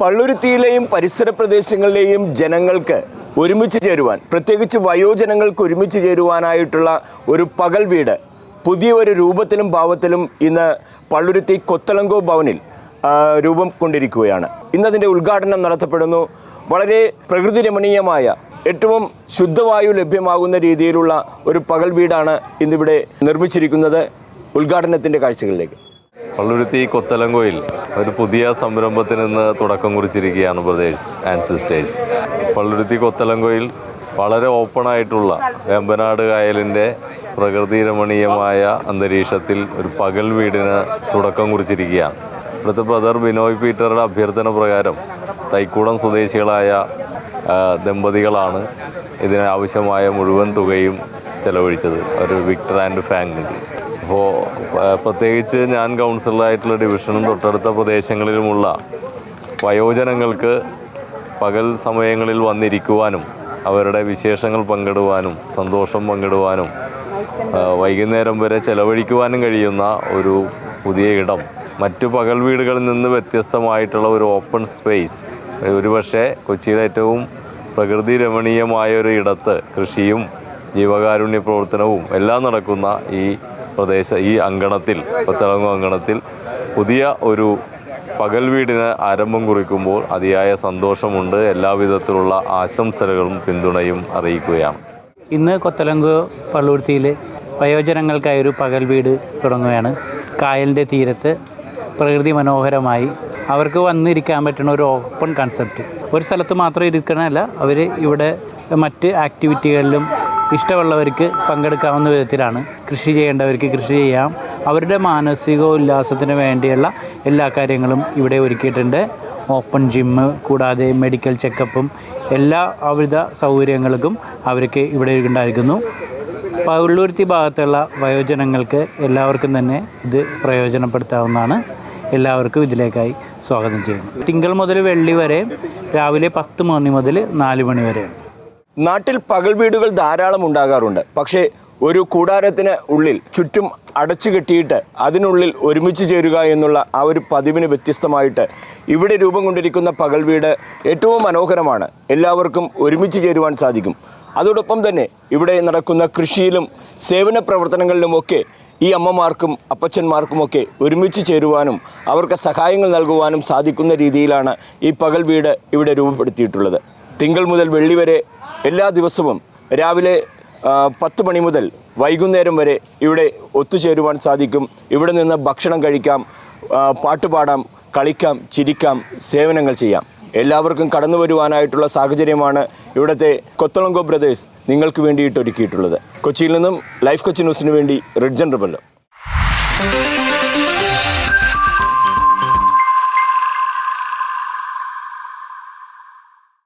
പള്ളുരുത്തിയിലെയും പരിസര പ്രദേശങ്ങളിലെയും ജനങ്ങൾക്ക് ഒരുമിച്ച് ചേരുവാൻ പ്രത്യേകിച്ച് വയോജനങ്ങൾക്ക് ഒരുമിച്ച് ചേരുവാനായിട്ടുള്ള ഒരു പകൽ വീട് പുതിയ ഒരു രൂപത്തിലും ഭാവത്തിലും ഇന്ന് പള്ളുരുത്തി കൊത്തലങ്കോ ഭവനിൽ രൂപം കൊണ്ടിരിക്കുകയാണ്. ഇന്നതിന്റെ ഉദ്ഘാടനം നടത്തപ്പെടുന്നു. വളരെ പ്രകൃതി രമണീയമായ ഏറ്റവും ശുദ്ധവായു ലഭ്യമാകുന്ന രീതിയിലുള്ള ഒരു പകൽ വീടാണ് ഇന്നിവിടെ നിർമ്മിച്ചിരിക്കുന്നത് ഉദ്ഘാടനത്തിന്റെ കാഴ്ചകളിലേക്ക്. പള്ളുരുത്തി കൊത്തലങ്കോയിൽ ഒരു പുതിയ സംരംഭത്തിന് ഇന്ന് തുടക്കം കുറിച്ചിരിക്കുകയാണ് ബ്രദേഴ്സ് ആൻഡ് സിസ്റ്റേഴ്സ്. പള്ളുരുത്തി കൊത്തലങ്കോയിൽ വളരെ ഓപ്പൺ ആയിട്ടുള്ള വേമ്പനാട് കായലിന്റെ പ്രകൃതി രമണീയമായ അന്തരീക്ഷത്തിൽ ഒരു പകൽ വീടിന് തുടക്കം കുറിച്ചിരിക്കുകയാണ്. ഇവിടുത്തെ ബ്രദർ ബിനോയ് പീറ്ററുടെ അഭ്യർത്ഥന പ്രകാരം തൈക്കൂടം സ്വദേശികളായ ദമ്പതികളാണ് ഇതിനാവശ്യമായ മുഴുവൻ തുകയും ചെലവഴിച്ചത്. ഒരു വിക്ടർ ആൻഡ് ഫാമിലി അപ്പോൾ പ്രത്യേകിച്ച് ഞാൻ കൗൺസിലറായിട്ടുള്ള ഡിവിഷനും തൊട്ടടുത്ത പ്രദേശങ്ങളിലുമുള്ള വയോജനങ്ങൾക്ക് പകൽ സമയങ്ങളിൽ വന്നിരിക്കുവാനും അവരുടെ വിശേഷങ്ങൾ പങ്കിടുവാനും സന്തോഷം പങ്കിടുവാനും വൈകുന്നേരം വരെ ചെലവഴിക്കുവാനും കഴിയുന്ന ഒരു പുതിയ ഇടം. മറ്റു പകൽ വീടുകളിൽ നിന്ന് വ്യത്യസ്തമായിട്ടുള്ള ഒരു ഓപ്പൺ സ്പേസ് ഒരുപക്ഷെ കൊച്ചിയിലെ ഏറ്റവും പ്രകൃതി രമണീയമായ ഒരു ഇടത്ത് കൃഷിയും ജീവകാരുണ്യ പ്രവർത്തനവും എല്ലാം നടക്കുന്ന ഈ പ്രദേശ ഈ അങ്കണത്തിൽ പത്തളങ്ങോ അങ്കണത്തിൽ പുതിയ ഒരു പകൽ വീടിന് ആരംഭം കുറിക്കുമ്പോൾ അതിയായ സന്തോഷമുണ്ട്. എല്ലാവിധത്തിലുള്ള ആശംസകളും പിന്തുണയും അറിയിക്കുകയാണ്. ഇന്ന് കൊത്തലങ്കോ പള്ളുരുത്തിയിൽ വയോജനങ്ങൾക്കായി ഒരു പകൽ വീട് തുടങ്ങുകയാണ്. കായലിന്റെ തീരത്ത് പ്രകൃതി മനോഹരമായി അവർക്ക് വന്നിരിക്കാൻ പറ്റുന്ന ഒരു ഓപ്പൺ കൺസെപ്റ്റ് ഒരു സ്ഥലത്ത് മാത്രം ഇരിക്കണമല്ല അവർ ഇവിടെ മറ്റ് ആക്ടിവിറ്റികളിലും ഇഷ്ടമുള്ളവർക്ക് പങ്കെടുക്കാവുന്ന വിധത്തിലാണ് കൃഷി ചെയ്യേണ്ടവർക്ക് കൃഷി ചെയ്യാം. അവരുടെ മാനസിക ഉല്ലാസത്തിന് വേണ്ടിയുള്ള എല്ലാ കാര്യങ്ങളും ഇവിടെ ഒരുക്കിയിട്ടുണ്ട്. ഓപ്പൺ ജിമ്മ് കൂടാതെ മെഡിക്കൽ ചെക്കപ്പും എല്ലാ വിധ സൗകര്യങ്ങൾക്കും അവർക്ക് ഇവിടെ ഉണ്ടായിരിക്കുന്നു. പള്ളുരുത്തി ഭാഗത്തുള്ള വയോജനങ്ങൾക്ക് എല്ലാവർക്കും തന്നെ ഇത് പ്രയോജനപ്പെടുത്താവുന്നതാണ്. എല്ലാവർക്കും ഇതിലേക്കായി സ്വാഗതം ചെയ്യുന്നു. തിങ്കൾ മുതൽ വെള്ളി വരെ രാവിലെ പത്ത് മണി മുതൽ നാല് മണി വരെ. നാട്ടിൽ പകൽ വീടുകൾ ധാരാളം ഉണ്ടാകാറുണ്ട്. പക്ഷേ ഒരു കൂടാരത്തിന് ഉള്ളിൽ ചുറ്റും അടച്ചു കെട്ടിയിട്ട് അതിനുള്ളിൽ ഒരുമിച്ച് ചേരുക എന്നുള്ള ആ ഒരു പതിവിന് വ്യത്യസ്തമായിട്ട് ഇവിടെ രൂപം കൊണ്ടിരിക്കുന്ന പകൽ വീട് ഏറ്റവും മനോഹരമാണ്. എല്ലാവർക്കും ഒരുമിച്ച് ചേരുവാൻ സാധിക്കും. അതോടൊപ്പം തന്നെ ഇവിടെ നടക്കുന്ന കൃഷിയിലും സേവന പ്രവർത്തനങ്ങളിലുമൊക്കെ ഈ അമ്മമാർക്കും അപ്പച്ചന്മാർക്കുമൊക്കെ ഒരുമിച്ച് ചേരുവാനും അവർക്ക് സഹായങ്ങൾ നൽകുവാനും സാധിക്കുന്ന രീതിയിലാണ് ഈ പകൽ വീട് ഇവിടെ രൂപപ്പെടുത്തിയിട്ടുള്ളത്. തിങ്കൾ മുതൽ വെള്ളി വരെ എല്ലാ ദിവസവും രാവിലെ പത്ത് മണി മുതൽ വൈകുന്നേരം വരെ ഇവിടെ ഒത്തുചേരുവാൻ സാധിക്കും. ഇവിടെ നിന്ന് ഭക്ഷണം കഴിക്കാം പാട്ടുപാടാം കളിക്കാം ചിരിക്കാം സേവനങ്ങൾ ചെയ്യാം. എല്ലാവർക്കും കടന്നു വരുവാനായിട്ടുള്ള സാഹചര്യമാണ് ഇവിടുത്തെ കൊത്തളങ്കോ ബ്രദേഴ്സ് നിങ്ങൾക്ക് വേണ്ടിയിട്ട് ഒരുക്കിയിട്ടുള്ളത്. കൊച്ചിയിൽ നിന്നും ലൈഫ് കൊച്ചി ന്യൂസിന് വേണ്ടി റിഡ്ജൻ റിബല്ലോ.